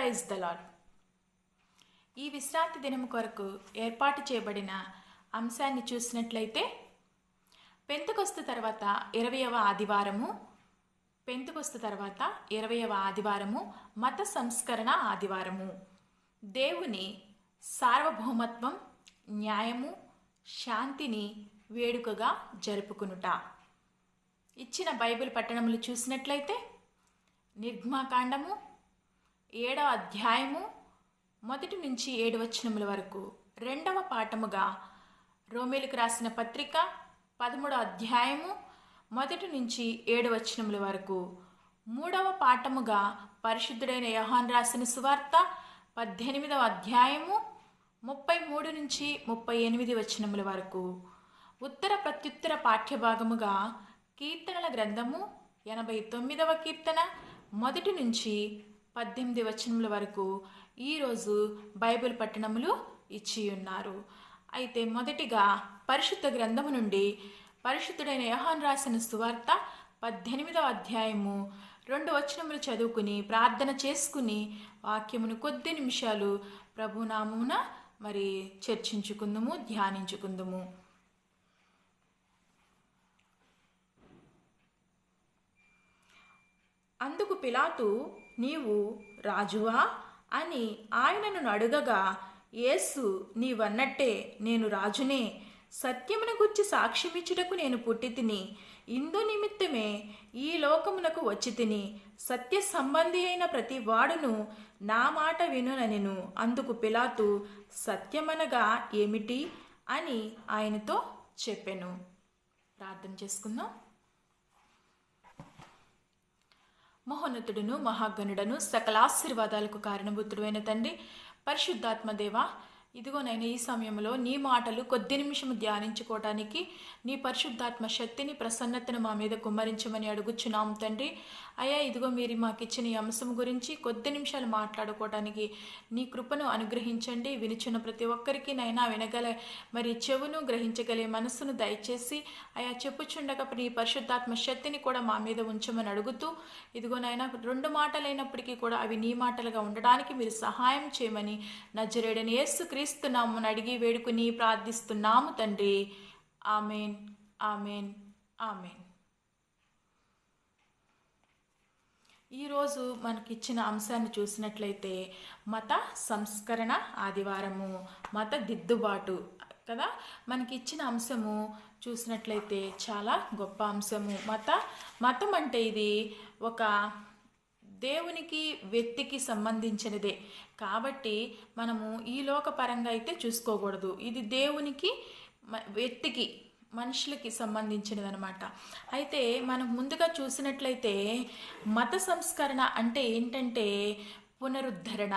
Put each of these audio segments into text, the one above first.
Praise the ఈ విశ్రాంతి దినం కొరకు ఏర్పాటు చేయబడిన అంశాన్ని చూసినట్లయితే పెంతుకొస్తు తర్వాత ఇరవయవ ఆదివారము పెంతుకొస్తు తర్వాత ఇరవయవ ఆదివారము మత సంస్కరణ ఆదివారము. దేవుని సార్వభౌమత్వం న్యాయము శాంతిని వేడుకగా జరుపుకునుట. ఇచ్చిన బైబిల్ పట్టణములు చూసినట్లయితే నిర్గమాకాండము ఏడవ అధ్యాయము మొదటి నుంచి ఏడు వచనముల వరకు. రెండవ పాఠముగా రోమేలకు రాసిన పత్రిక పదమూడవ అధ్యాయము మొదటి నుంచి ఏడు వచనముల వరకు. మూడవ పాఠముగా పరిశుద్ధుడైన యోహాన్ రాసిన సువార్త పద్దెనిమిదవ అధ్యాయము ముప్పై మూడు నుంచి ముప్పై ఎనిమిది వచనముల వరకు. ఉత్తర ప్రత్యుత్తర పాఠ్యభాగముగా కీర్తనల గ్రంథము ఎనభై తొమ్మిదవ కీర్తన మొదటి నుంచి పద్దెనిమిది వచనముల వరకు ఈరోజు బైబిల్ పట్టణములు ఇచ్చి ఉన్నారు. అయితే మొదటిగా పరిశుద్ధ గ్రంథము నుండి పరిశుద్ధుడైన యోహాన్ రాసిన సువార్త పద్దెనిమిదవ అధ్యాయము రెండు వచనములు చదువుకుని ప్రార్థన చేసుకుని వాక్యమును కొద్ది నిమిషాలు ప్రభునామున మరి చర్చించుకుందుము ధ్యానించుకుందుము. అందుకు పిలాతు నీవు రాజువా? అని ఆయనను అడుగగా యేసు నీవన్నట్టే నేను రాజునే. సత్యమును గుర్చి సాక్ష్యమిచ్చుటకు నేను పుట్టి తిని ఇందు నిమిత్తమే ఈ లోకమునకు వచ్చి తిని సత్య సంబంధి అయిన ప్రతి వాడును నా మాట వినుననెను. అందుకు పిలాతు సత్యమనగా ఏమిటి? అని ఆయనతో చెప్పెను. ప్రార్థన చేసుకుందాం. మహోన్నతుడును మహాగణుడను సకల ఆశీర్వాదాలకు కారణభూతుడైన తండ్రి పరిశుద్ధాత్మ దేవ ఇదిగోనైనా ఈ సమయంలో నీ మాటలు కొద్ది నిమిషం ధ్యానించుకోవటానికి నీ పరిశుద్ధాత్మ శక్తిని ప్రసన్నతను మా మీద కుమ్మరించమని అడుగుచున్నాం తండ్రి. అయ్యా ఇదిగో మీరు మాకు ఇచ్చిన ఈ అంశం గురించి కొద్ది నిమిషాలు మాట్లాడుకోవటానికి నీ కృపను అనుగ్రహించండి. వినిచిన ప్రతి ఒక్కరికి నైనా వినగల మరి చెవును గ్రహించగలే మనస్సును దయచేసి అయా చెప్పుచుండగా నీ పరిశుద్ధాత్మ శక్తిని కూడా మా మీద ఉంచమని అడుగుతూ ఇదిగో నాయన రెండు మాటలైనప్పటికీ కూడా అవి నీ మాటలుగా ఉండడానికి మీరు సహాయం చేయమని నజరేడని యేసు క్రీస్తున్నామని అడిగి వేడుకుని ప్రార్థిస్తున్నాము తండ్రి. ఆమెన్. ఆమెన్. ఆమెన్. ఈరోజు మనకిచ్చిన అంశాన్ని చూసినట్లయితే మత సంస్కరణ ఆదివారము మత దిద్దుబాటు కదా? మనకి ఇచ్చిన అంశము చూసినట్లయితే చాలా గొప్ప అంశము. మత మతం అంటే ఇది ఒక దేవునికి వ్యక్తికి సంబంధించినదే. కాబట్టి మనము ఈ లోకపరంగా అయితే చూసుకోకూడదు. ఇది దేవునికి మ- వ్యక్తికి మనుషులకి సంబంధించినది అనమాట అయితే మనం ముందుగా చూసినట్లయితే మత సంస్కరణ అంటే ఏంటంటే పునరుద్ధరణ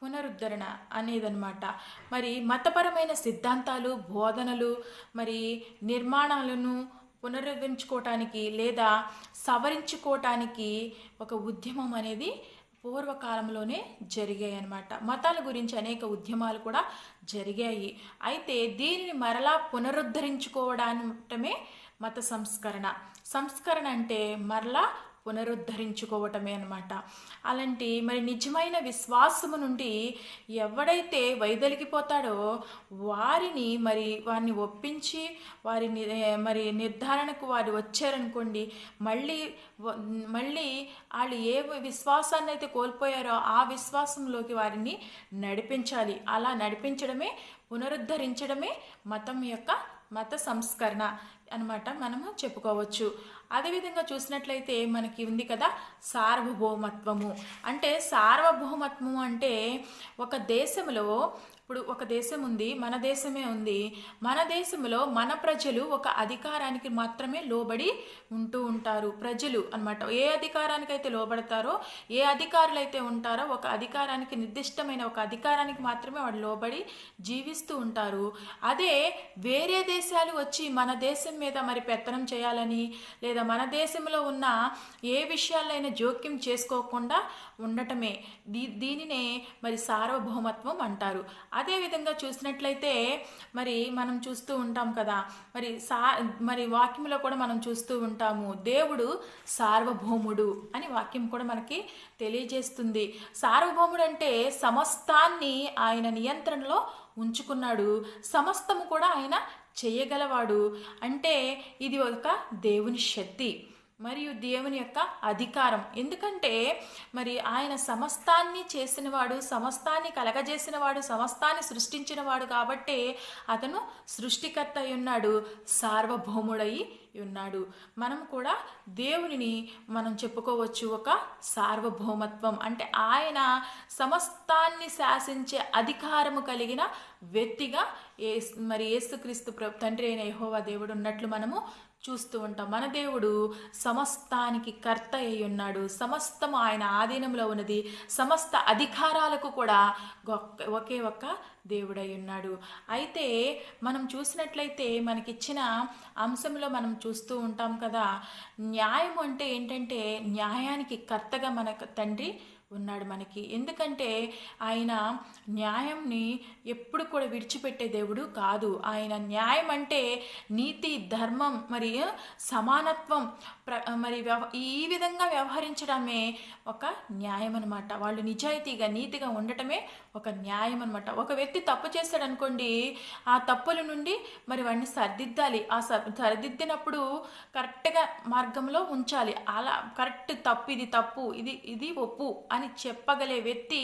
పునరుద్ధరణ అనేదన్నమాట. మరి మతపరమైన సిద్ధాంతాలు బోధనలు మరి నిర్మాణాలను పునరుద్ధరించుకోవటానికి లేదా సవరించుకోవటానికి ఒక ఉద్యమం అనేది పూర్వకాలంలోనే జరిగాయి అన్నమాట మతాల గురించి అనేక ఉద్యమాలు కూడా జరిగాయి. అయితే దీనిని మరలా పునరుద్ధరించుకోవడమే మత సంస్కరణ. సంస్కరణ అంటే మరలా పునరుద్ధరించుకోవటమే అనమాట అలాంటి మరి నిజమైన విశ్వాసము నుండి ఎవడైతే వైదొలిగిపోతాడో వారిని మరి వారిని ఒప్పించి వారిని మరి నిర్ధారణకు వారు వచ్చారనుకోండి మళ్ళీ మళ్ళీ వాళ్ళు ఏ విశ్వాసాన్ని అయితే కోల్పోయారో ఆ విశ్వాసంలోకి వారిని నడిపించాలి. అలా నడిపించడమే పునరుద్ధరించడమే మతం యొక్క మత సంస్కరణ. అన్నమాట మనము చెప్పుకోవచ్చు. అదేవిధంగా చూసినట్లయితే మనకి ఉంది కదా సార్వభౌమత్వము. అంటే సార్వభౌమత్వము అంటే ఒక దేశంలో ఇప్పుడు ఒక దేశం ఉంది మన దేశమే ఉంది. మన దేశంలో మన ప్రజలు ఒక అధికారానికి మాత్రమే లోబడి ఉంటూ ఉంటారు. ప్రజలు అన్నమాట. ఏ అధికారానికి అయితే లోబడతారో ఏ అధికారులు అయితే ఉంటారో ఒక అధికారానికి నిర్దిష్టమైన ఒక అధికారానికి మాత్రమే వాళ్ళు లోబడి జీవిస్తూ ఉంటారు. అదే వేరే దేశాలు వచ్చి మన దేశం మీద మరి పెత్తనం చేయాలని లేదా మన దేశంలో ఉన్న ఏ విషయాలైనా జోక్యం చేసుకోకుండా ఉండటమే. దీ దీనినే మరి సార్వభౌమత్వం అంటారు. అదేవిధంగా చూసినట్లయితే మరి మనం చూస్తూ ఉంటాం కదా మరి సా మరి వాక్యంలో కూడా మనం చూస్తూ ఉంటాము దేవుడు సార్వభౌముడు అని వాక్యం కూడా మనకి తెలియజేస్తుంది. సార్వభౌముడు అంటే సమస్తాన్ని ఆయన నియంత్రణలో ఉంచుకున్నాడు సమస్తము కూడా ఆయన చేయగలవాడు. అంటే ఇది ఒక దేవుని శక్తి. మరియు దేవుని యొక్క అధికారం. ఎందుకంటే మరి ఆయన సమస్తాన్ని చేసినవాడు సమస్తాన్ని కలగజేసినవాడు సమస్తాన్ని సృష్టించినవాడు కాబట్టి అతను సృష్టికర్త ఉన్నాడు సార్వభౌముడై ఉన్నాడు. మనం కూడా దేవునిని మనం చెప్పుకోవచ్చు ఒక సార్వభౌమత్వం. అంటే ఆయన సమస్తాన్ని శాసించే అధికారము కలిగిన వ్యక్తిగా ఏ మరి యేసుక్రీస్తు ప్ర తండ్రి అయిన యహోవా దేవుడు ఉన్నట్లు మనము చూస్తూ ఉంటాం. మన దేవుడు సమస్తానికి కర్త అయి ఉన్నాడు. సమస్తము ఆయన ఆధీనంలో ఉన్నది. సమస్త అధికారాలకు కూడా గొక్క- ఒకే ఒక్క దేవుడై ఉన్నాడు. అయితే మనం చూసినట్లయితే మనకిచ్చిన అంశంలో మనం చూస్తూ ఉంటాం కదా. న్యాయం అంటే ఏంటంటే న్యాయానికి కర్తగా మన తండ్రి ఉన్నాడు మనకి. ఎందుకంటే ఆయన న్యాయంని ఎప్పుడు కూడా విడిచిపెట్టే దేవుడు కాదు. ఆయన న్యాయం అంటే నీతి ధర్మం మరి సమానత్వం ప్ర మరి వ్యవ ఈ విధంగా వ్యవహరించడమే ఒక న్యాయం అనమాట వాళ్ళు నిజాయితీగా నీతిగా ఉండటమే ఒక న్యాయం అనమాట ఒక వ్యక్తి తప్పు చేస్తాడు అనుకోండి ఆ తప్పుల నుండి మరి వాడిని సరిదిద్దాలి. ఆ సరిదిద్దినప్పుడు కరెక్ట్గా మార్గంలో ఉంచాలి. అలా కరెక్ట్ తప్పు ఇది తప్పు ఇది ఇది ఒప్పు అని చెప్పగలే వ్యక్తి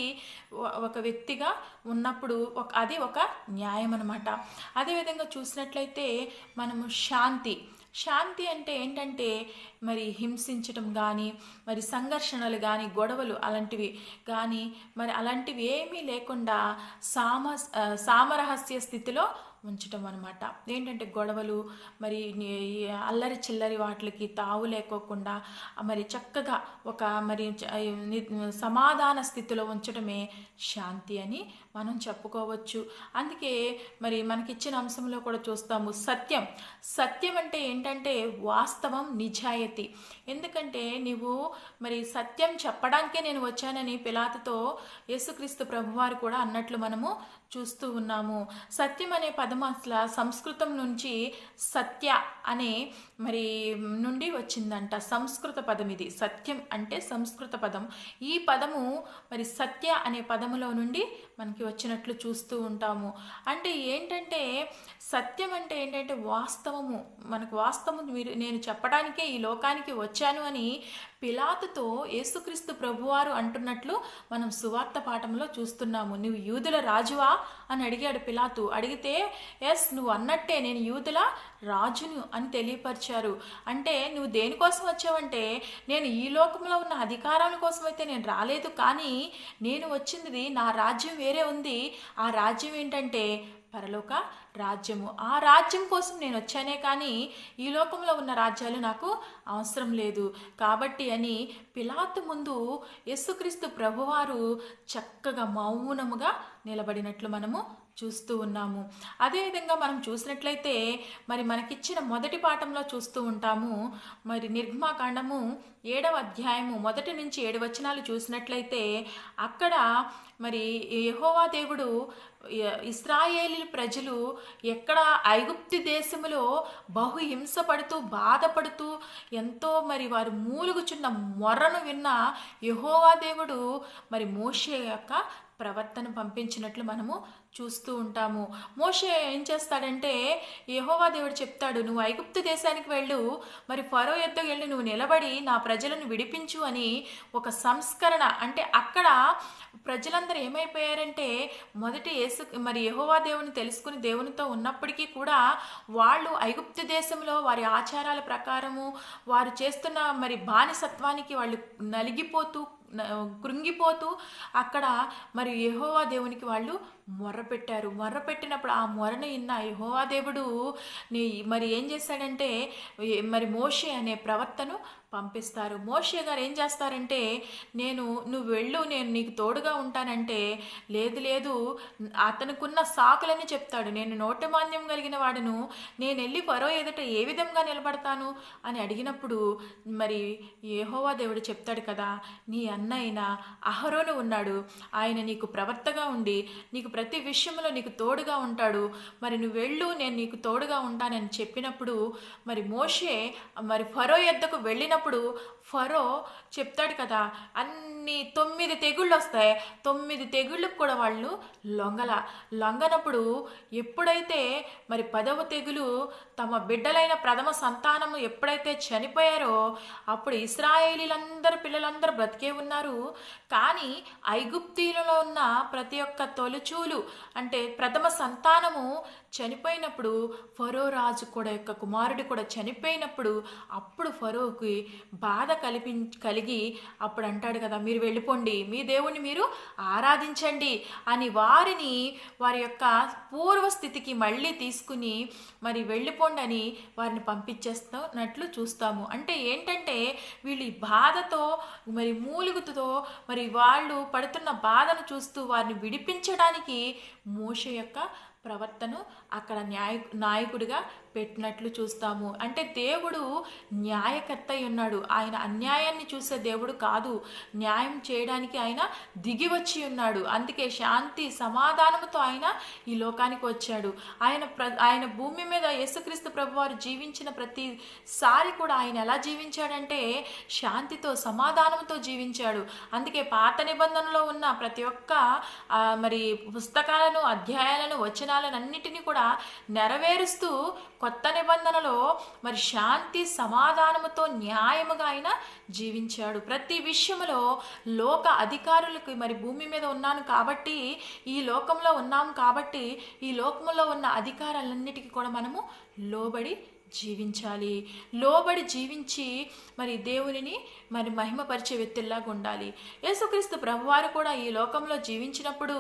ఒక వ్యక్తిగా ఉన్నప్పుడు ఒక అది ఒక న్యాయం అనమాట అదేవిధంగా చూసినట్లయితే మనము శాంతి. శాంతి అంటే ఏంటంటే మరి హింసించటం కానీ మరి సంఘర్షణలు కానీ గొడవలు అలాంటివి కానీ మరి అలాంటివి ఏమీ లేకుండా సామ సామరహస్య స్థితిలో ఉంచటం అనమాట ఏంటంటే గొడవలు మరి అల్లరి చిల్లరి వాటికి తావు లేకోకుండా మరి చక్కగా ఒక మరి చ- ని- సమాధాన స్థితిలో ఉంచడమే శాంతి అని మనం చెప్పుకోవచ్చు. అందుకే మరి మనకిచ్చిన అంశంలో కూడా చూస్తాము సత్యం. సత్యం అంటే ఏంటంటే వాస్తవం నిజాయితీ. ఎందుకంటే నీవు మరి సత్యం చెప్పడానికే నేను వచ్చానని పిలాతుతో యేసుక్రీస్తు ప్రభువారు కూడా అన్నట్లు మనము చూస్తూ ఉన్నాము. సత్యం అనే పదం అసలు సంస్కృతం నుంచి సత్య అనే మరి నుండి వచ్చిందంట. సంస్కృత పదం ఇది. సత్యం అంటే సంస్కృత పదం. ఈ పదము మరి సత్య అనే పదములో నుండి మనకి వచ్చినట్లు చూస్తూ ఉంటాము. అంటే ఏంటంటే సత్యం అంటే ఏంటంటే వాస్తవము. మనకు వాస్తవం మీరు నేను చెప్పడానికే ఈ లోకానికి వచ్చాను అని పిలాతుతో యేసుక్రీస్తు ప్రభువారు అంటున్నట్లు మనం సువార్త పాఠంలో చూస్తున్నాము. నువ్వు యూదుల రాజువా? అని అడిగాడు పిలాతు. అడిగితే ఎస్ నువ్వు అన్నట్టే నేను యూదుల రాజును అని తెలియపరిచారు. అంటే నువ్వు దేనికోసం వచ్చావంటే నేను ఈ లోకంలో ఉన్న అధికారాల కోసం అయితే నేను రాలేదు కానీ నేను వచ్చింది నా రాజ్యం వేరే ఉంది. ఆ రాజ్యం ఏంటంటే పరలోక రాజ్యము. ఆ రాజ్యం కోసం నేను వచ్చానే కానీ ఈ లోకంలో ఉన్న రాజ్యాలు నాకు అవసరం లేదు. కాబట్టి అని పిలాతు ముందు యేసుక్రీస్తు ప్రభువారు చక్కగా మౌనముగా నిలబడినట్లు మనము చూస్తూ ఉన్నాము. అదేవిధంగా మనం చూసినట్లయితే మరి మనకిచ్చిన మొదటి పాఠంలో చూస్తూ ఉంటాము. మరి నిర్మాకాండము ఏడవ అధ్యాయము మొదటి నుంచి ఏడు వచనాలు చూసినట్లయితే అక్కడ మరి యహోవా దేవుడు ఇస్రాయేలీ ప్రజలు ఎక్కడ ఐగుప్తి దేశములో బహు హింసపడుతూ బాధపడుతూ ఎంతో మరి వారు మూలుగుచున్న మొర్రను విన్న యహోవా దేవుడు మరి మోషే యొక్క ప్రవర్తన పంపించినట్లు మనము చూస్తూ ఉంటాము. మోషే ఏం చేస్తాడంటే యహోవా దేవుడు చెప్తాడు నువ్వు ఐగుప్తు దేశానికి వెళ్ళు. మరి ఫరో ఎద్దుకు వెళ్ళి నువ్వు నిలబడి నా ప్రజలను విడిపించు అని ఒక సంస్కరణ. అంటే అక్కడ ప్రజలందరూ ఏమైపోయారంటే మొదటి యేసు మరి యహోవా దేవుని తెలుసుకుని దేవునితో ఉన్నప్పటికీ కూడా వాళ్ళు ఐగుప్తు దేశంలో వారి ఆచారాల ప్రకారము వారు చేస్తున్న మరి బానిసత్వానికి వాళ్ళు నలిగిపోతూ కృంగిపోతూ అక్కడ మరి యహోవా దేవునికి వాళ్ళు మొర్రపెట్టారు మొర్రపెట్టినప్పుడు ఆ మొరను ఇన్న యహోవా దేవుడు నీ మరి ఏం చేశాడంటే మరి మోషే అనే ప్రవర్తను పంపిస్తారు. మోషే గారు ఏం చేస్తారంటే నేను నువ్వు వెళ్ళు నేను నీకు తోడుగా ఉంటానంటే లేదు లేదు అతనుకున్న సాకులని చెప్తాడు. నేను నోటమాన్యం కలిగిన వాడును. నేను వెళ్ళి పరో ఎదుట ఏ విధంగా నిలబడతాను? అని అడిగినప్పుడు మరి యహోవా దేవుడు చెప్తాడు కదా నీ అన్న అయిన అహరోను ఉన్నాడు. ఆయన నీకు ప్రవర్తగా ఉండి నీకు ప్రతి విషయంలో నీకు తోడుగా ఉంటాడు. మరి నువ్వు వెళ్ళు నేను నీకు తోడుగా ఉంటానని చెప్పినప్పుడు మరి మోషే మరి ఫరో ఎద్దకు వెళ్ళినప్పుడు ఫరో చెప్తాడు కదా అన్ని తొమ్మిది తెగుళ్ళు వస్తాయి. తొమ్మిది తెగుళ్ళకు కూడా వాళ్ళు లొంగల. లొంగనప్పుడు ఎప్పుడైతే మరి పదవ తెగులు తమ బిడ్డలైన ప్రథమ సంతానము ఎప్పుడైతే చనిపోయారో అప్పుడు ఇస్రాయేలీలందరూ పిల్లలందరూ బ్రతికే ఉన్నారు. కానీ ఐగుప్తీలలో ఉన్న ప్రతి ఒక్క తొలిచూలు అంటే ప్రథమ సంతానము చనిపోయినప్పుడు ఫరో రాజు కూడా యొక్క కుమారుడు కూడా చనిపోయినప్పుడు అప్పుడు ఫరోకి బాధ కలిపి కలిగి అప్పుడు అంటాడు కదా మీరు వెళ్ళిపోండి మీ దేవుణ్ణి మీరు ఆరాధించండి అని వారిని వారి యొక్క పూర్వస్థితికి మళ్ళీ తీసుకుని మరి వెళ్ళిపోండి అని వారిని పంపించేస్తున్నట్లు చూస్తాము. అంటే ఏంటంటే వీళ్ళు ఈ బాధతో మరి మూలుగుతో మరి వాళ్ళు పడుతున్న బాధను చూస్తూ వారిని విడిపించడానికి మోష యొక్క ప్రవర్తను అక్కడ న్యాయ నాయకుడిగా పెట్టినట్లు చూస్తాము. అంటే దేవుడు న్యాయకర్త అయి ఉన్నాడు. ఆయన అన్యాయాన్ని చూసే దేవుడు కాదు. న్యాయం చేయడానికి ఆయన దిగి వచ్చి ఉన్నాడు. అందుకే శాంతి సమాధానంతో ఆయన ఈ లోకానికి వచ్చాడు. ఆయన ప్ర ఆయన భూమి మీద యేసుక్రీస్తు ప్రభు వారు జీవించిన ప్రతిసారి కూడా ఆయన ఎలా జీవించాడంటే శాంతితో సమాధానంతో జీవించాడు. అందుకే పాత నిబంధనలో ఉన్న ప్రతి ఒక్క మరి పుస్తకాలను అధ్యాయాలను వచనాలను అన్నిటినీ కూడా నెరవేరుస్తూ కొత్త నిబంధనలో మరి శాంతి సమాధానముతో న్యాయముగా ఆయన జీవించాడు. ప్రతి విషయములో లోక అధికారులకు మరి భూమి మీద ఉన్నాను కాబట్టి ఈ లోకంలో ఉన్నాం కాబట్టి ఈ లోకంలో ఉన్న అధికారాలన్నిటికీ కూడా మనము లోబడి జీవించాలి. లోబడి జీవించి మరి దేవునిని మరి మహిమపరిచే వ్యక్తుల్లాగా ఉండాలి. యేసుక్రీస్తు ప్రభువారు కూడా ఈ లోకంలో జీవించినప్పుడు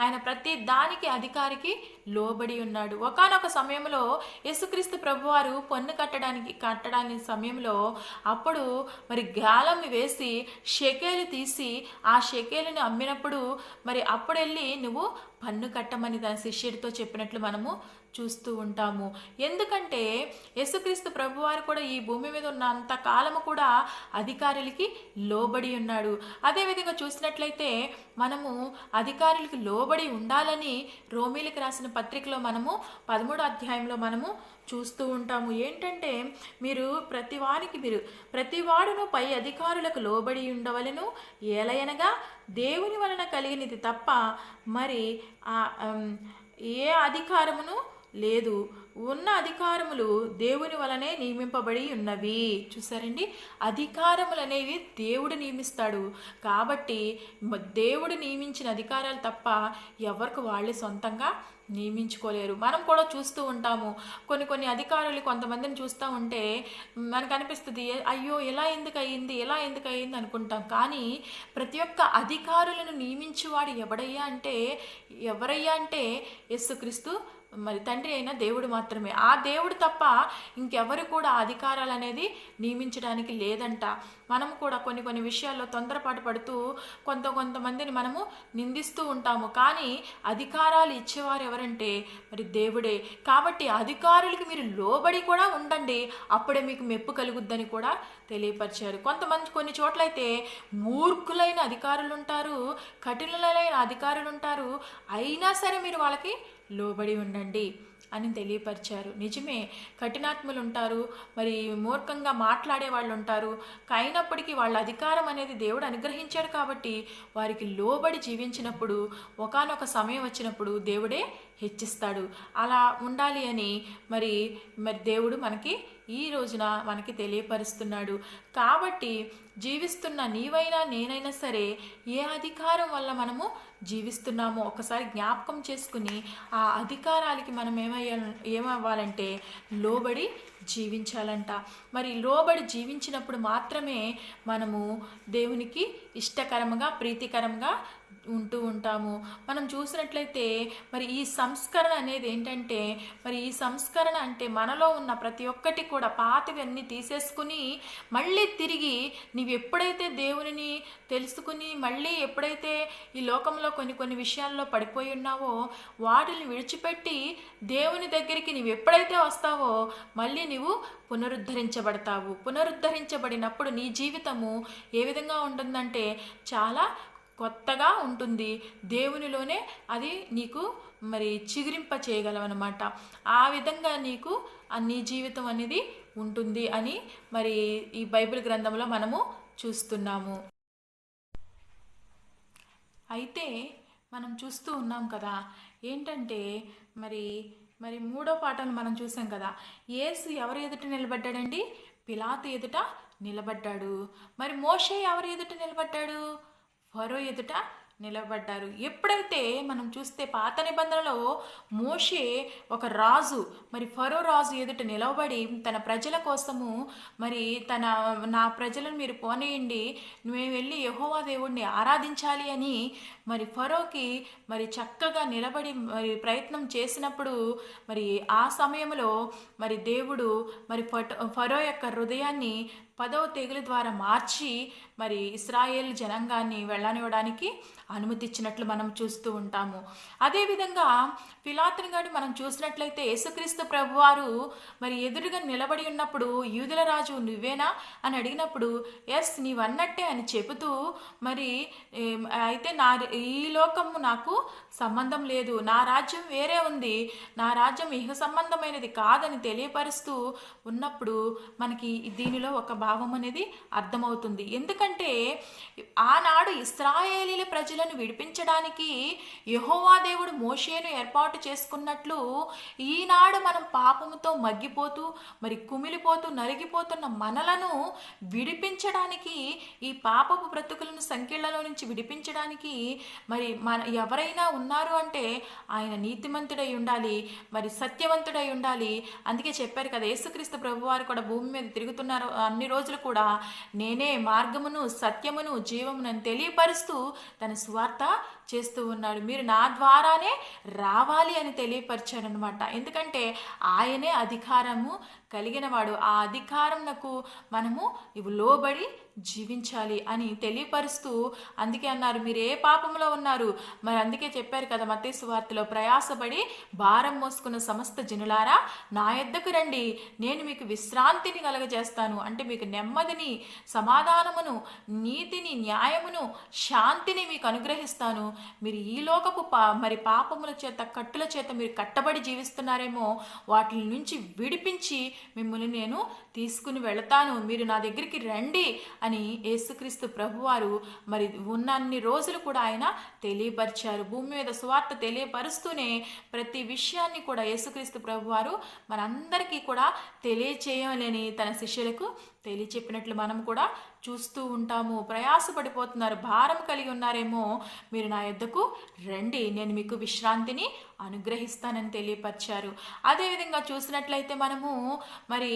ఆయన ప్రతి దానికి అధికారికి లోబడి ఉన్నాడు. ఒకానొక సమయంలో యేసుక్రీస్తు ప్రభువారు పన్ను కట్టడానికి కట్టడానికి సమయంలో అప్పుడు మరి గాలం వేసి షెకేలు తీసి ఆ షెకేలుని అమ్మినప్పుడు మరి అప్పుడు వెళ్ళి నువ్వు పన్ను కట్టమని తన శిష్యుడితో చెప్పినట్లు మనము చూస్తూ ఉంటాము. ఎందుకంటే యేసుక్రీస్తు ప్రభువారు కూడా ఈ భూమి మీద ఉన్నంత కాలము కూడా అధికారులకి లోబడి ఉన్నాడు. అదేవిధంగా చూసినట్లయితే మనము అధికారులకు లోబడి ఉండాలని రోమిలకు రాసిన పత్రికలో మనము పదమూడో అధ్యాయంలో మనము చూస్తూ ఉంటాము. ఏంటంటే మీరు ప్రతి వారికి మీరు ప్రతి వాడును పై అధికారులకు లోబడి ఉండవలను ఏలయనగా దేవుని వలన కలిగినది తప్ప మరి ఆ ఏ అధికారమును లేదు ఉన్న అధికారములు దేవుని వలనే నియమింపబడి ఉన్నవి. చూసారండి? అధికారములు అనేవి దేవుడు నియమిస్తాడు. కాబట్టి దేవుడు నియమించిన అధికారాలు తప్ప ఎవరికి వాళ్ళే సొంతంగా నియమించుకోలేరు. మనం కూడా చూస్తూ ఉంటాము. కొన్ని కొన్ని అధికారులు కొంతమందిని చూస్తూ ఉంటే మనకు అనిపిస్తుంది అయ్యో ఎలా ఎందుకు అయ్యింది ఎలా ఎందుకు అయ్యింది అనుకుంటాం. కానీ ప్రతి ఒక్క అధికారులను నియమించేవాడు ఎవడయ్యా అంటే ఎవరయ్యా అంటే యేసుక్రీస్తు మరి తండ్రి అయిన దేవుడు మాత్రమే. ఆ దేవుడు తప్ప ఇంకెవరు కూడా అధికారాలు అనేది నియమించడానికి లేదంట. మనం కూడా కొన్ని కొన్ని విషయాల్లో తొందరపాటు పడుతూ కొంత కొంతమందిని మనము నిందిస్తూ ఉంటాము. కానీ అధికారాలు ఇచ్చేవారు ఎవరంటే మరి దేవుడే. కాబట్టి అధికారులకి మీరు లోబడి కూడా ఉండండి. అప్పుడే మీకు మెప్పు కలుగుద్దని కూడా తెలియపరిచారు. కొంతమంది కొన్ని చోట్లయితే మూర్ఖులైన అధికారులు ఉంటారు కఠినలైన అధికారులు ఉంటారు అయినా సరే మీరు వాళ్ళకి లోబడి ఉండండి అని తెలియపరిచారు. నిజమే కఠినాత్ములు ఉంటారు మరి మూర్ఖంగా మాట్లాడే వాళ్ళు ఉంటారు అయినప్పటికీ వాళ్ళ అధికారం అనేది దేవుడు అనుగ్రహించాడు కాబట్టి వారికి లోబడి జీవించినప్పుడు ఒకానొక సమయం వచ్చినప్పుడు దేవుడే హెచ్చిస్తాడు. అలా ఉండాలి అని మరి మరి దేవుడు మనకి ఈ రోజున మనకి తెలియపరుస్తున్నాడు. కాబట్టి జీవిస్తున్న నీవైనా నేనైనా సరే ఏ అధికారం వల్ల మనము జీవిస్తున్నామో ఒకసారి జ్ఞాపకం చేసుకుని ఆ అధికారాలకి మనం ఏమయ్య ఏమవ్వాలంటే లోబడి జీవించాలంట. మరి లోబడి జీవించినప్పుడు మాత్రమే మనము దేవునికి ఇష్టకరంగా ప్రీతికరంగా ఉంటూ ఉంటాము. మనం చూసినట్లయితే మరి ఈ సంస్కరణ అనేది ఏంటంటే మరి ఈ సంస్కరణ అంటే మనలో ఉన్న ప్రతి ఒక్కటి కూడా పాతవన్నీ తీసేసుకుని మళ్ళీ తిరిగి నీవు ఎప్పుడైతే దేవునిని తెలుసుకుని మళ్ళీ ఎప్పుడైతే ఈ లోకంలో కొన్ని కొన్ని విషయాల్లో పడిపోయి ఉన్నావో వాటిని విడిచిపెట్టి దేవుని దగ్గరికి నీవు ఎప్పుడైతే వస్తావో మళ్ళీ నీవు పునరుద్ధరించబడతావు. పునరుద్ధరించబడినప్పుడు నీ జీవితము ఏ విధంగా ఉంటుందంటే చాలా కొత్తగా ఉంటుంది. దేవునిలోనే అది నీకు మరి చిగురింప చేయగలవన్నమాట. ఆ విధంగా నీకు ఆ నీ జీవితం అనేది ఉంటుంది అని మరి ఈ బైబిల్ గ్రంథంలో మనము చూస్తున్నాము. అయితే మనం చూస్తూ ఉన్నాం కదా ఏంటంటే మరి మరి మూడో పాఠాలు మనం చూసాం కదా ఏసు ఎవరు ఎదుట నిలబడ్డాడండి? పిలాతు ఎదుట నిలబడ్డాడు. మరి మోషే ఎవరు ఎదుట నిలబడ్డాడు? ఫరో ఎదుట నిలబడ్డారు. ఎప్పుడైతే మనం చూస్తే పాత నిబంధనలో మోషే ఒక రాజు మరి ఫరో రాజు ఎదుట నిలవబడి తన ప్రజల కోసము మరి తన నా ప్రజలను మీరు పోనేయండి మేము వెళ్ళి యహోవా దేవుడిని ఆరాధించాలి అని మరి ఫరోకి మరి చక్కగా నిలబడి మరి ప్రయత్నం చేసినప్పుడు మరి ఆ సమయంలో మరి దేవుడు మరి ఫరో యొక్క హృదయాన్ని పదవ తెగులు ద్వారా మార్చి మరి ఇస్రాయేల్ జనాంగాన్ని వెళ్ళనివ్వడానికి అనుమతిచ్చినట్లు మనం చూస్తూ ఉంటాము. అదేవిధంగా పిలాతుని గారు మనం చూసినట్లయితే యేసుక్రీస్తు ప్రభువారు మరి ఎదురుగా నిలబడి ఉన్నప్పుడు యూదుల రాజు నువ్వేనా అని అడిగినప్పుడు ఎస్ నీవన్నట్టే అని చెబుతూ మరి అయితే నా ఈ లోకము నాకు సంబంధం లేదు. నా రాజ్యం వేరే ఉంది. నా రాజ్యం ఇహ సంబంధమైనది కాదని తెలియపరుస్తూ ఉన్నప్పుడు మనకి దీనిలో ఒక భావం అనేది అర్థమవుతుంది. ఎందుకంటే ఆనాడు ఇస్రాయేలీల ప్రజలను విడిపించడానికి యహోవా దేవుడు మోషేను ఏర్పాటు చేసుకున్నట్లు ఈనాడు మనం పాపముతో మగ్గిపోతూ మరి కుమిలిపోతూ నలిగిపోతున్న మనలను విడిపించడానికి ఈ పాపపు బ్రతుకులను సంఖ్యలలో నుంచి విడిపించడానికి మరి మన ఎవరైనా ఉన్నారు అంటే ఆయన నీతిమంతుడై ఉండాలి మరి సత్యవంతుడై ఉండాలి. అందుకే చెప్పారు కదా యేసుక్రీస్తు ప్రభువారు కూడా భూమి మీద తిరుగుతున్నారు. అన్ని రోజులు కూడా నేనే మార్గమును సత్యమును జీవమును తెలియపరుస్తూ తన స్వార్థ చేస్తూ ఉన్నాడు. మీరు నా ద్వారానే రావాలి అని తెలియపరిచాడనమాట ఎందుకంటే ఆయనే అధికారము కలిగినవాడు. ఆ అధికారంనకు మనము ఇవి లోబడి జీవించాలి అని తెలియపరుస్తూ అందుకే అన్నారు మీరు ఏ పాపంలో ఉన్నారు? మరి అందుకే చెప్పారు కదా మతేసు వార్తలో ప్రయాసపడి భారం మోసుకున్న సమస్త జనులారా నా యొద్దకు రండి. నేను మీకు విశ్రాంతిని కలగజేస్తాను. అంటే మీకు నెమ్మదిని సమాధానమును నీతిని న్యాయమును శాంతిని మీకు అనుగ్రహిస్తాను. మీరు ఈ లోకపు పా మరి పాపముల చేత కట్టుల చేత మీరు కట్టబడి జీవిస్తున్నారేమో వాటి నుంచి విడిపించి మిమ్మల్ని నేను తీసుకుని వెళతాను. మీరు నా దగ్గరికి రండి అని యేసుక్రీస్తు ప్రభువారు మరి ఉన్నన్ని రోజులు కూడా ఆయన తెలియపరిచారు. భూమి మీద సువార్త తెలియపరుస్తూనే ప్రతి విషయాన్ని కూడా యేసుక్రీస్తు ప్రభువారు మనందరికీ కూడా తెలియచేయాలని తన శిష్యులకు తెలియచెప్పినట్లు మనం కూడా చూస్తూ ఉంటాము. ప్రయాసపడిపోతున్నారు. భారం కలిగి ఉన్నారేమో మీరు నా యొద్దకు రండి. నేను మీకు విశ్రాంతిని అనుగ్రహిస్తానని తెలియపరిచారు. అదేవిధంగా చూసినట్లయితే మనము మరి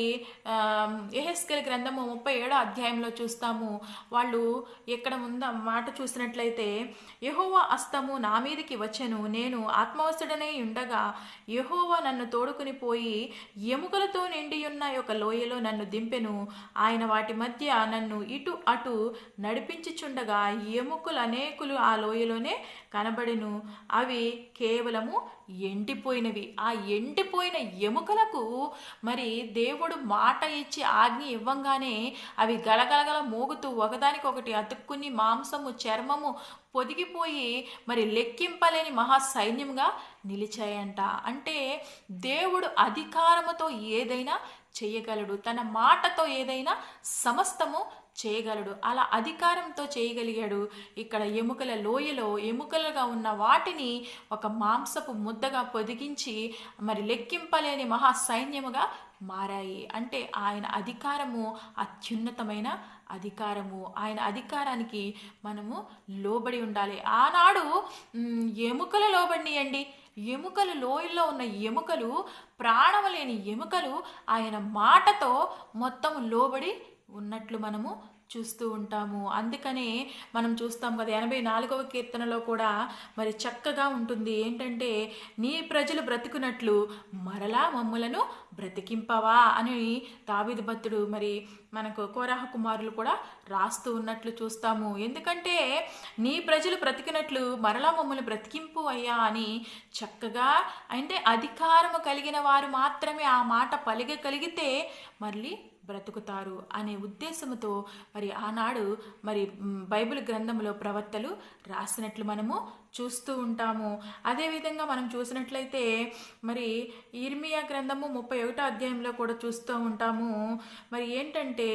ఎహెస్కెల్ గ్రంథము ముప్పై ఏడో అధ్యాయంలో చూస్తాము. వాళ్ళు ఎక్కడ ఉందా మాట చూసినట్లయితే యహోవా అస్తము నా మీదకి వచ్చెను. నేను ఆత్మవసుడనే ఉండగా యహోవా నన్ను తోడుకుని పోయి ఎముకలతో నిండి ఉన్న ఒక లోయలో నన్ను దింపెను. ఆయన వాటి మధ్య నన్ను ఇటు అటు నడిపించుచుండగా ఎముకలు అనేకులు ఆ లోయలోనే కనబడెను. అవి కేవలము ఎండిపోయినవి. ఆ ఎండిపోయిన ఎముకలకు మరి దేవుడు మాట ఇచ్చి ఆజ్ఞ ఇవ్వంగానే అవి గలగలగల మోగుతూ ఒకదానికొకటి అతుక్కుని మాంసము చర్మము పొదిగిపోయి మరి లెక్కింపలేని మహా సైన్యంగా నిలిచాయంట. అంటే దేవుడు అధికారముతో ఏదైనా చేయగలడు. తన మాటతో ఏదైనా సమస్తము చేయగలడు. అలా అధికారంతో చేయగలిగాడు. ఇక్కడ ఎముకల లోయలో ఎముకలుగా ఉన్న వాటిని ఒక మాంసపు ముద్దగా పొదిగించి మరి లెక్కింపలేని మహా సైన్యముగా మారాయి. అంటే ఆయన అధికారము అత్యున్నతమైన అధికారము. ఆయన అధికారానికి మనము లోబడి ఉండాలి. ఆనాడు ఎముకల లోబడియండి ఎముకలు లోయల్లో ఉన్న ఎముకలు ప్రాణము లేని ఎముకలు ఆయన మాటతో మొత్తం లోబడి ఉన్నట్లు మనము చూస్తూ ఉంటాము. అందుకనే మనం చూస్తాం కదా ఎనభై నాలుగవ కీర్తనలో కూడా మరి చక్కగా ఉంటుంది. ఏంటంటే నీ ప్రజలు బ్రతుకున్నట్లు మరలా మమ్ములను బ్రతికింపవా అని దావిదు భక్తుడు మరి మనకు కోరాహ కుమారులు కూడా రాస్తూ ఉన్నట్లు చూస్తాము. ఎందుకంటే నీ ప్రజలు బ్రతికినట్లు మరలా మమ్మల్ని బ్రతికింపు అయ్యా అని చక్కగా అంటే అధికారము కలిగిన వారు మాత్రమే ఆ మాట పలిగగలిగితే మళ్ళీ బ్రతుకుతారు అనే ఉద్దేశంతో మరి ఆనాడు మరి బైబిల్ గ్రంథంలో ప్రవక్తలు రాసినట్లు మనము చూస్తూ ఉంటాము. అదేవిధంగా మనం చూసినట్లయితే మరి ఇర్మియా గ్రంథము ముప్పై ఒకటో అధ్యాయంలో కూడా చూస్తూ ఉంటాము. మరి ఏంటంటే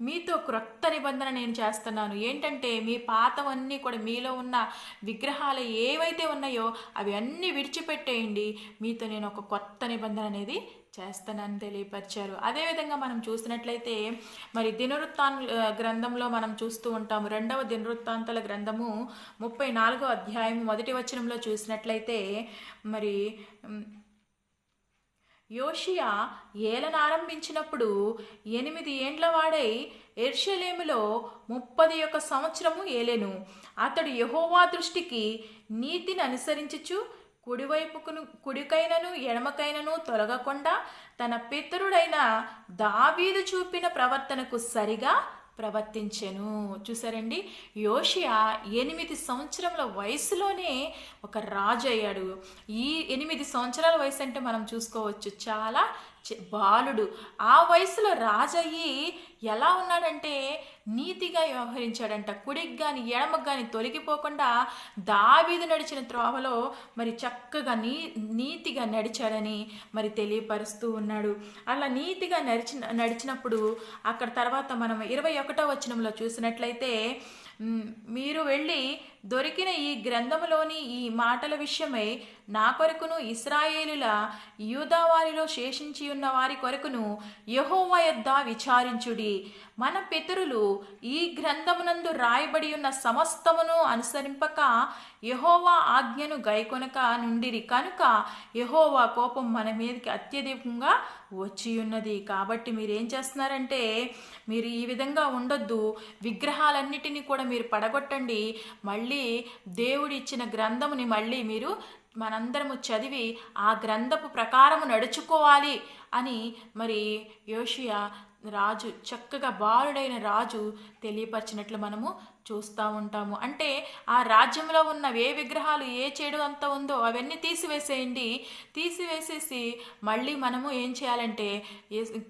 మీతో క్రొత్త నిబంధన నేను చేస్తున్నాను. ఏంటంటే మీ పాతవన్నీ కూడా మీలో ఉన్న విగ్రహాలు ఏవైతే ఉన్నాయో అవి అన్నీ విడిచిపెట్టేయండి. మీతో నేను ఒక కొత్త నిబంధన అనేది చేస్తానని తెలియపరిచారు. అదేవిధంగా మనం చూసినట్లయితే మరి దినవృత్తాన్ గ్రంథంలో మనం చూస్తూ ఉంటాము. రెండవ దినవృత్తాంతల గ్రంథము ముప్పై నాలుగో అధ్యాయం మొదటి వచనంలో చూసినట్లయితే మరి యోషియా ఏలనారంభించినప్పుడు ఎనిమిది ఏండ్ల వాడై ఎర్షలేములో ముప్పది యొక్క సంవత్సరము ఏలెను. అతడు యహోవా దృష్టికి నీతిని అనుసరించుచు కుడివైపుకును కుడికైనను ఎడమకైనను తొలగకుండా తన పితరుడైన దావీదు చూపిన ప్రవర్తనకు సరిగా ప్రవర్తించెను. చూసారండి? యోషియా ఎనిమిది సంవత్సరముల వయసులోనే ఒక రాజు అయ్యాడు ఈ ఎనిమిది సంవత్సరాల వయసు అంటే మనం చూసుకోవచ్చు. చాలా బాలుడు ఆ వయసులో రాజయ్యి ఎలా ఉన్నాడంటే నీతిగా వ్యవహరించాడంట. కుడికి కానీ ఎడమకు కానీ తొలగిపోకుండా దావీదు నడిచిన త్రోవలో మరి చక్కగా నీ నీతిగా నడిచాడని మరి తెలియపరుస్తూ ఉన్నాడు. అలా నీతిగా నడిచిన నడిచినప్పుడు అక్కడ తర్వాత మనం ఇరవై ఒకటో వచనంలో చూసినట్లయితే మీరు వెళ్ళి దొరికిన ఈ గ్రంథములోని ఈ మాటల విషయమై నా కొరకును ఇస్రాయేలుల యూదావారిలో శేషించి ఉన్న వారి కొరకును యహోవ యొద్ద విచారించుడి. మన పితరులు ఈ గ్రంథమునందు రాయబడి ఉన్న సమస్తమును అనుసరింపక యహోవా ఆజ్ఞను గైకొనక నుండిరి. కనుక యహోవా కోపం మన మీదకి అత్యధికంగా వచ్చి ఉన్నది కాబట్టి మీరు ఏం చేస్తున్నారంటే మీరు ఈ విధంగా ఉండొద్దు. విగ్రహాలన్నిటినీ కూడా మీరు పడగొట్టండి. మళ్ళీ దేవుడి ఇచ్చిన గ్రంథముని మళ్ళీ మీరు మనందరము చదివి ఆ గ్రంథపు ప్రకారము నడుచుకోవాలి అని మరి యోషియా రాజు చక్కగా బాలుడైన రాజు తెలియపరిచినట్లు మనము చూస్తూ ఉంటాము. అంటే ఆ రాజ్యంలో ఉన్న ఏ విగ్రహాలు ఏ చెడు అంత ఉందో అవన్నీ తీసివేసేయండి. తీసివేసేసి మళ్ళీ మనము ఏం చేయాలంటే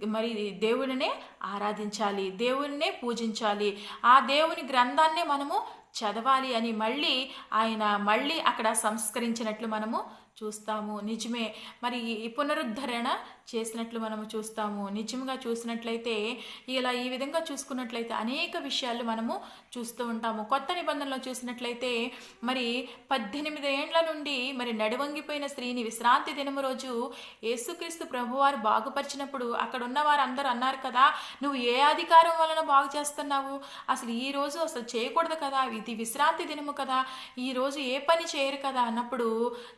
మరి దేవుడినే ఆరాధించాలి దేవుడినే పూజించాలి. ఆ దేవుని గ్రంథాన్నే మనము చదవాలి అని మళ్ళీ ఆయన మళ్ళీ అక్కడ సంస్కరించినట్లు మనము చూస్తాము. నిజమే. మరి ఈ పునరుద్ధరణ చేసినట్లు మనము చూస్తాము. నిజంగా చూసినట్లయితే ఇలా ఈ విధంగా చూసుకున్నట్లయితే అనేక విషయాలు మనము చూస్తూ ఉంటాము. కొత్త నిబంధనలో చూసినట్లయితే మరి పద్దెనిమిది ఏండ్ల నుండి మరి నడువంగిపోయిన స్త్రీని విశ్రాంతి దినము రోజు యేసుక్రీస్తు ప్రభువారు బాగుపరిచినప్పుడు అక్కడ ఉన్న వారందరూ అన్నారు కదా నువ్వు ఏ అధికారం వలన బాగు చేస్తున్నావు? అసలు ఈ రోజు అసలు చేయకూడదు కదా ఇది విశ్రాంతి దినము కదా ఈ రోజు ఏ పని చేయరు కదా అన్నప్పుడు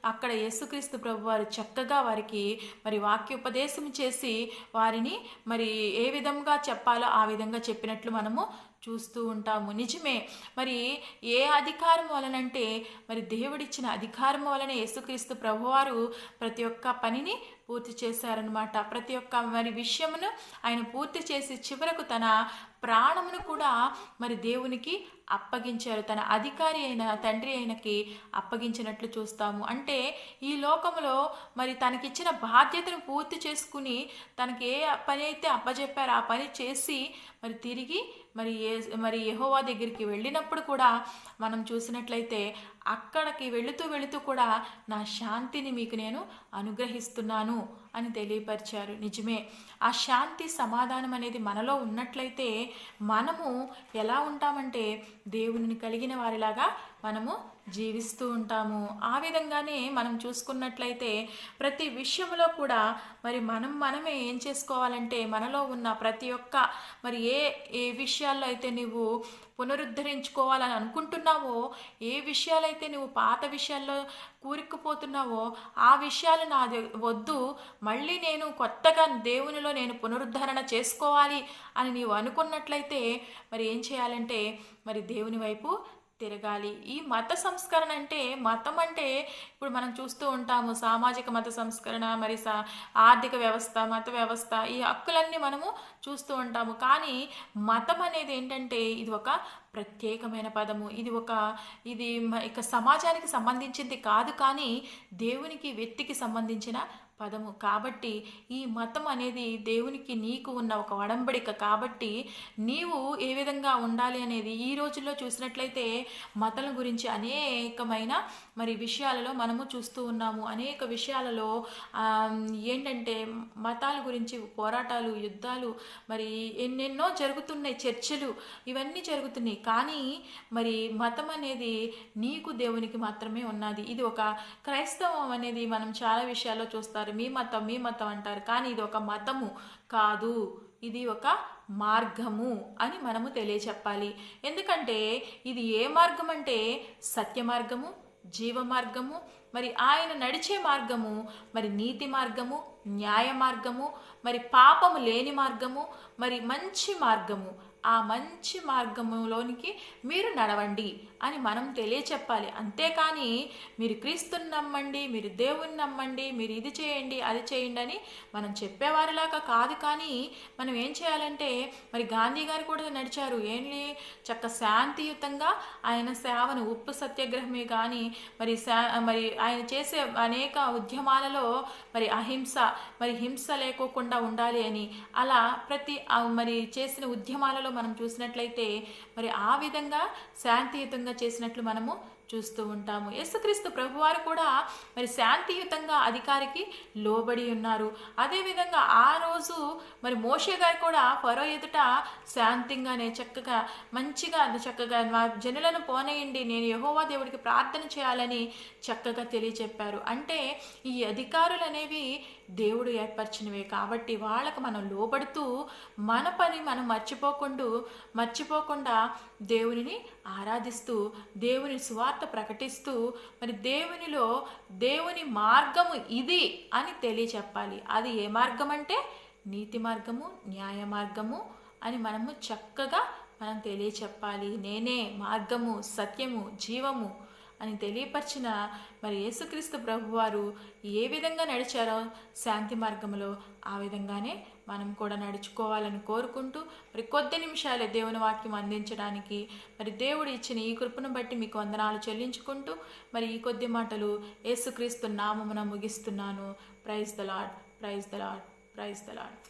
అక్కడ యేసుక్రీస్తు ప్రభువారు చక్కగా వారికి మరి వాక్యోపదేశం చేసి వారిని మరి ఏ విధంగా చెప్పాలో ఆ విధంగా చెప్పినట్లు మనము చూస్తూ ఉంటాము. నిజమే. మరి ఏ అధికారం వలనంటే మరి దేవుడిచ్చిన అధికారం వలన యేసుక్రీస్తు ప్రభువారు ప్రతి ఒక్క పనిని పూర్తి చేశారనమాట ప్రతి ఒక్క మరి విషయమును ఆయన పూర్తి చేసి చివరకు తన ప్రాణమును కూడా మరి దేవునికి అప్పగించారు. తన అధికారి అయిన తండ్రి అయినకి అప్పగించినట్లు చూస్తాము. అంటే ఈ లోకంలో మరి తనకిచ్చిన బాధ్యతను పూర్తి చేసుకుని తనకి ఏ పని అయితే అప్పజెప్పారో ఆ పని చేసి మరి తిరిగి మరి ఏ మరి యహోవా దగ్గరికి వెళ్ళినప్పుడు కూడా మనం చూసినట్లయితే అక్కడికి వెళుతూ వెళుతూ కూడా నా శాంతిని మీకు నేను అనుగ్రహిస్తున్నాను అని తెలియపరిచారు. నిజమే. ఆ శాంతి సమాధానం అనేది మనలో ఉన్నట్లయితే మనము ఎలా ఉంటామంటే దేవుని కలిగిన వారిలాగా మనము జీవిస్తూ ఉంటాము. ఆ విధంగానే మనం చూసుకున్నట్లయితే ప్రతి విషయంలో కూడా మరి మనం మనమే ఏం చేసుకోవాలంటే మనలో ఉన్న ప్రతి ఒక్క మరి ఏ ఏ విషయాల్లో అయితే నువ్వు పునరుద్ధరించుకోవాలని అనుకుంటున్నావో ఏ విషయాలైతే నువ్వు పాత విషయాల్లో కూరుక్కుపోతున్నావో ఆ విషయాలు నా ద- వద్దు మళ్ళీ నేను కొత్తగా దేవునిలో నేను పునరుద్ధరణ చేసుకోవాలి అని నీవు అనుకున్నట్లయితే మరి ఏం చేయాలంటే మరి దేవుని వైపు తిరగాలి. ఈ మత సంస్కరణ అంటే మతం అంటే ఇప్పుడు మనం చూస్తూ ఉంటాము సామాజిక మత సంస్కరణ మరి సా ఆర్థిక వ్యవస్థ మత వ్యవస్థ ఈ హక్కులన్నీ మనము చూస్తూ ఉంటాము. కానీ మతం అనేది ఏంటంటే ఇది ఒక ప్రత్యేకమైన పదము. ఇది ఒక ఇది ఇక సమాజానికి సంబంధించింది కాదు కానీ దేవునికి వ్యక్తికి సంబంధించిన పదము. కాబట్టి ఈ మతం అనేది దేవునికి నీకు ఉన్న ఒక వడంబడిక. కాబట్టి నీవు ఏ విధంగా ఉండాలి అనేది ఈ రోజుల్లో చూసినట్లయితే మతం గురించి అనేకమైన మరి విషయాలలో మనము చూస్తూ ఉన్నాము. అనేక విషయాలలో ఏంటంటే మతాల గురించి పోరాటాలు యుద్ధాలు మరి ఎన్నెన్నో జరుగుతున్నాయి చర్చలు ఇవన్నీ జరుగుతున్నాయి. కానీ మరి మతం అనేది నీకు దేవునికి మాత్రమే ఉన్నది. ఇది ఒక క్రైస్తవం అనేది మనం చాలా విషయాల్లో చూస్తారు. మీ మతం మీ మతం అంటారు. కానీ ఇది ఒక మతము కాదు. ఇది ఒక మార్గము అని మనము తెలియచెప్పాలి. ఎందుకంటే ఇది ఏ మార్గం అంటే సత్య మార్గము జీవ మార్గము మరి ఆయన నడిచే మార్గము మరి నీతి మార్గము న్యాయ మార్గము మరి పాపము లేని మార్గము మరి మంచి మార్గము ఆ మంచి మార్గములోనికి మీరు నడవండి అని మనం తెలియచెప్పాలి. అంతేకాని మీరు క్రీస్తుని నమ్మండి మీరు దేవుని నమ్మండి మీరు ఇది చేయండి అది చేయండి అని మనం చెప్పేవారిలాగా కాదు. కానీ మనం ఏం చేయాలంటే మరి గాంధీ గారు కూడా నడిచారు. ఏంటి? చక్క శాంతియుతంగా ఆయన సేవను ఉప్పు సత్యాగ్రహమే కానీ మరి శా మరి ఆయన చేసే అనేక ఉద్యమాలలో మరి అహింస మరి హింస లేకోకుండా ఉండాలి అని అలా ప్రతి మరి చేసిన ఉద్యమాలలో మనం చూసినట్లయితే మరి ఆ విధంగా శాంతియుతంగా చేసినట్లు మనము చూస్తూ ఉంటాము. యేసుక్రీస్తు ప్రభువారు కూడా మరి శాంతియుతంగా అధికారికి లోబడి ఉన్నారు. అదేవిధంగా ఆ రోజు మరి మోషే గారు కూడా ఫరో ఎదుట శాంతిగానే చక్కగా మంచిగా చక్కగా మా జనులను పోనేయండి నేను యహోవా దేవుడికి ప్రార్థన చేయాలని చక్కగా తెలియచెప్పారు. అంటే ఈ అధికారులు అనేవి దేవుడు ఏర్పరిచినవే కాబట్టి వాళ్ళకు మనం లోబడుతూ మన పని మనం మర్చిపోకుండా మర్చిపోకుండా దేవునిని ఆరాధిస్తూ దేవుని సువార్త ప్రకటిస్తూ మరి దేవునిలో దేవుని మార్గము ఇది అని తెలియచెప్పాలి. అది ఏ మార్గం అంటే నీతి మార్గము న్యాయ మార్గము అని మనము చక్కగా మనం తెలియచెప్పాలి. నేనే మార్గము సత్యము జీవము అని తెలియపరిచిన మరి యేసుక్రీస్తు ప్రభువారు ఏ విధంగా నడిచారో శాంతి మార్గంలో ఆ విధంగానే మనం కూడా నడుచుకోవాలని కోరుకుంటూ మరి కొద్ది నిమిషాలే దేవుని వాక్యం అందించడానికి మరి దేవుడు ఇచ్చిన ఈ కృపను బట్టి మీకు వందనాలు చెల్లించుకుంటూ మరి ఈ కొద్ది మాటలు యేసుక్రీస్తు నామమున ముగిస్తున్నాను. Praise the lord praise the lord praise the lord